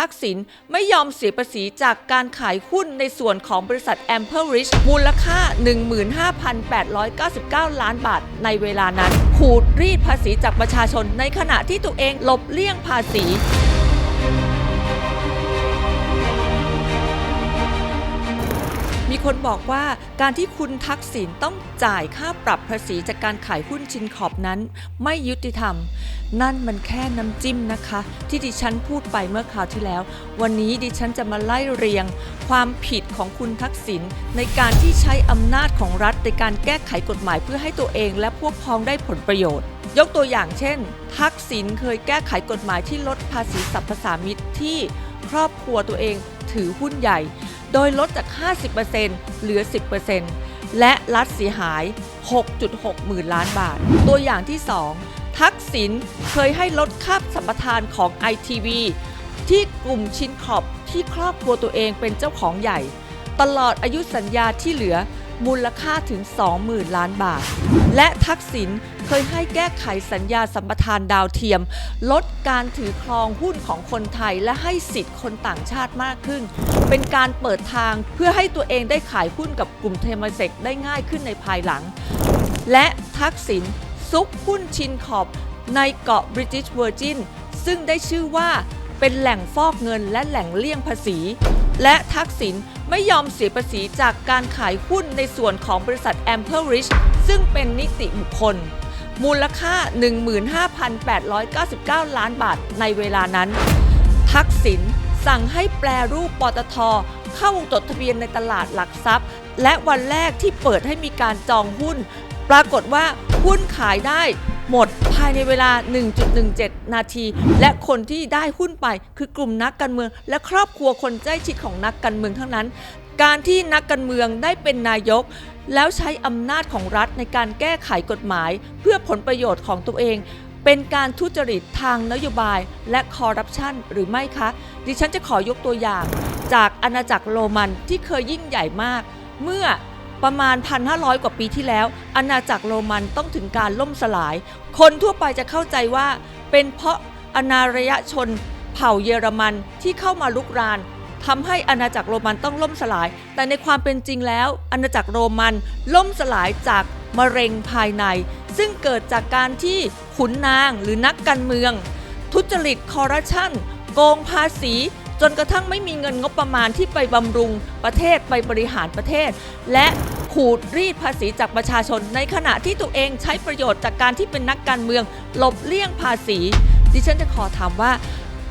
ทักษิณไม่ยอมเสียภาษีจากการขายหุ้นในส่วนของบริษัท Ample Rich มูลค่า 15,899 ล้านบาทในเวลานั้นขูดรีดภาษีจากประชาชนในขณะที่ตัวเองหลบเลี่ยงภาษีมีคนบอกว่าการที่คุณทักษิณต้องจ่ายค่าปรับภาษีจากการขายหุ้นชินขอบนั้น ไม่ยุติธรรม นั่นมันแค่น้ำจิ้มนะคะ ที่ดิฉันพูดไปเมื่อคราวที่แล้ว วันนี้ดิฉันจะมาไล่เรียง ความผิดของคุณทักษิณในการที่ใช้อำนาจของรัฐในการแก้ไขกฎหมายเพื่อให้ตัวเองและพวกพ้องได้ผลประโยชน์ ยกตัวอย่างเช่น ทักษิณเคยแก้ไขกฎหมายที่ลดภาษีสรรพสามิตที่ครอบครัวตัวเองถือหุ้นใหญ่ โดยลดจาก 50%เหลือ 10%และรัฐเสียหาย 6.6 หมื่นล้านบาท ตัวอย่างที่ 2 ทักษิณเคยให้ลดค่าสัมปทานของ ITV ที่กลุ่มชินขอบที่ครอบครัวตัวเองเป็นเจ้าของใหญ่ ตลอดอายุสัญญาที่เหลือมูลค่าถึง 20,000 ล้านบาท และทักษิณเคยให้แก้ไขสัญญาสัมปทานดาวเทียม ลดการถือครองหุ้นของคนไทยและให้สิทธิ์คนต่างชาติมากขึ้น เป็นการเปิดทางเพื่อให้ตัวเองได้ขายหุ้นกับกลุ่มเทมเซกได้ง่ายขึ้นในภายหลัง และทักษิณ ซุกหุ้นชินขอบในเกาะ British Virgin ซึ่งได้ชื่อว่าเป็นแหล่งฟอกเงินและแหล่งเลี่ยงภาษี และทักษิณไม่ยอมเสียภาษีจากการขายหุ้นในส่วนของบริษัท Ample Rich ซึ่งเป็นนิติบุคคล มูลค่า 15,899 ล้านบาทในเวลานั้น ทักษิณสั่งให้แปลรูปปตท เข้าจดทะเบียนในตลาดหลักทรัพย์ และวันแรกที่เปิดให้มีการจองหุ้น ปรากฏว่า หุ้นขายได้หมดภายในเวลา 1.17 นาที และคนที่ได้หุ้นไปคือกลุ่มนักการเมือง และครอบครัวคนใกล้ชิดของนักการเมืองทั้งนั้น การที่นักการเมืองได้เป็นนายก แล้วใช้อำนาจของรัฐในการแก้ไขกฎหมาย เพื่อผลประโยชน์ของตัวเองเป็นการทุจริตทางนโยบายและคอร์รัปชันหรือไม่คะ ดิฉันจะขอยกตัวอย่าง จากอาณาจักรโรมันที่เคยยิ่งใหญ่มาก เมื่อ ประมาณ 1,500 กว่าปีที่แล้ว อาณาจักรโรมันต้องถึงการล่มสลาย คนทั่วไปจะเข้าใจว่า เป็นเพราะอนาารยชน เผ่าเยอรมันที่เข้ามาลุกรานทำให้อาณาจักรโรมันต้องล่มสลาย แต่ในความเป็นจริงแล้ว อาณาจักรโรมันล่มสลายจากมะเร็งภายใน ซึ่งเกิดจากการที่ขุนนางหรือนักการเมือง ทุจริตคอร์รัปชันโกงภาษีจนกระทั่งไม่มีเงินงบประมาณที่ไปบำรุงประเทศไปบริหารประเทศ และ ขูดรีดภาษีจากประชาชน ในขณะที่ตัวเองใช้ประโยชน์จากการที่เป็นนักการเมืองหลบเลี่ยงภาษี ดิฉันจะขอถามว่า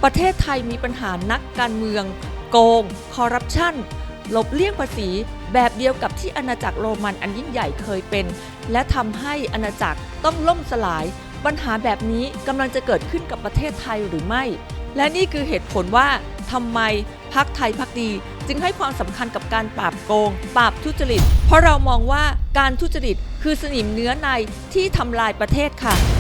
ประเทศไทยมีปัญหานักการเมือง โกง คอร์รัปชันหลบเลี่ยงภาษีแบบเดียวกับที่อาณาจักรโรมันอันยิ่งใหญ่เคยเป็น และทำให้อาณาจักรต้องล่มสลาย ปัญหาแบบนี้กำลังจะเกิดขึ้นกับประเทศไทยหรือไม่ และนี่คือเหตุผลว่าทำไมพักไทยพักดี จึงให้ความสำคัญกับการปราบโกง ปราบทุจริต เพราะเรามองว่าการทุจริตคือสนิมเนื้อในที่ทำลายประเทศค่ะ